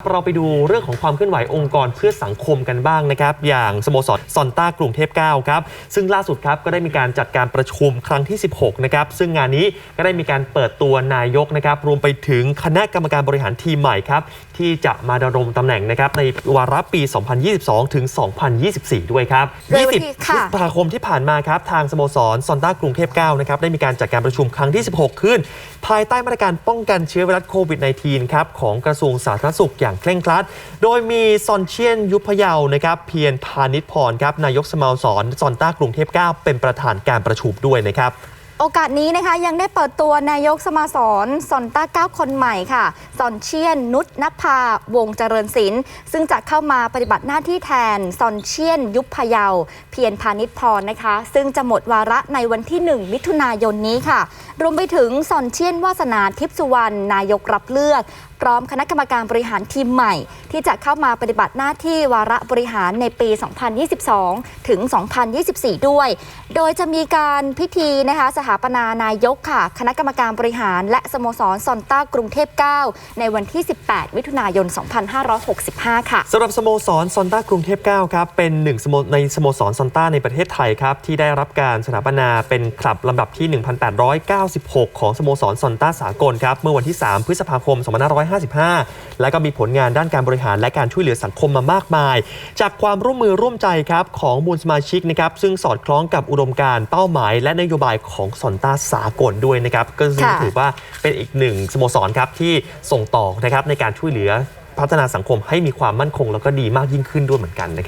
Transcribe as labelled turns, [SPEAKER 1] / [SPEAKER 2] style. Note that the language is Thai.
[SPEAKER 1] เราไปดูเรื่องของความเคลื่อนไหวองค์กรเพื่อสังคมกันบ้างนะครับ อย่างสโมสรซอนต้ากรุงเทพ9ครับ ซึ่งล่าสุดครับก็ได้มีการจัดการประชุมครั้งที่ 16 นะครับ ซึ่งงานนี้ก็ได้มีการเปิดตัวนายกนะครับ รวมไปถึงคณะกรรมการบริหารทีมใหม่ครับ ที่จะมาดำรงตำแหน่งนะครับ ในวาระปี 2022 ถึง 2024 ด้วยครับ
[SPEAKER 2] โดยวันที่
[SPEAKER 1] 20พฤ
[SPEAKER 2] ค่ะ
[SPEAKER 1] ษภาคมที่ผ่านมาครับทางสโมสรซอนต้ากรุงเทพ9นะครับได้มีการจัดการประชุมครั้งที่ 16 ขึ้น ภายใต้มาตรการป้องกันเชื้อไวรัสโควิด -19 ครับของกระทรวงสาธารณสุขอย่างเคร่งครัด โดยมีซอนเชียนยุพเยาวนะครับเพียรพาณิชพรครับนายกสมาสรซอนต้ากรุงเทพ 9 เป็นประธานการประชุมด้วยนะครับ
[SPEAKER 2] โอกาสนี้นะคะยังได้เปิดตัวนายกสมาสรซอนต้าเก้าคนใหม่ค่ะซอนเชียน นุชนภาวงเจริญศิลป์ซึ่งจะเข้ามาปฏิบัติหน้าที่แทนซอนเชียน ยุพพยาวเพียรพาณิชพรนะคะ ซึ่งจะหมดวาระในวันที่ 1 มิถุนายนนี้ค่ะ รวมไปถึงซอนเชียนวาสนาทิพย์สุวรรณนายกรับเลือกพร้อมคณะกรรมการบริหารทีมใหม่ ที่จะเข้ามาปฏิบัติหน้าที่วาระบริหารในปี 2022 ถึง 2024 ด้วย โดยจะมีการพิธีนะคะสถาปนานายกค่ะ คณะกรรมการบริหาร และสโมสรซอนต้ากรุงเทพ 9 ในวันที่ 18 มิถุนายน 2565 ค่ะ
[SPEAKER 1] สำหรับสโมสรซอนต้ากรุงเทพ 9 ครับ เป็นหนึ่งสโมในสโมสรซอนต้าในประเทศไทยครับ ที่ได้รับการสถาปนาเป็นคลับลำดับที่ 1896 ของสโมสรซอนต้าสากลครับ เมื่อวันที่ 3 พฤษภาคม 2555 และก็มีผลงานด้านการบริหารและการช่วยเหลือสังคมมามากมาย จากความร่วมมือร่วมใจครับของมูลสมาชิกนะครับซึ่งสอดคล้องกับอุดมการณ์เป้าหมาย และนโยบายของซอนต้าสากลด้วยนะครับ ก็ซึ่ง
[SPEAKER 2] ค่ะ
[SPEAKER 1] ถือว่าเป็นอีกหนึ่งสโมสรครับที่ส่งต่อนะครับในการช่วยเหลือพัฒนาสังคมให้มีความมั่นคงแล้วก็ดีมากยิ่งขึ้นด้วยเหมือนกันนะครับ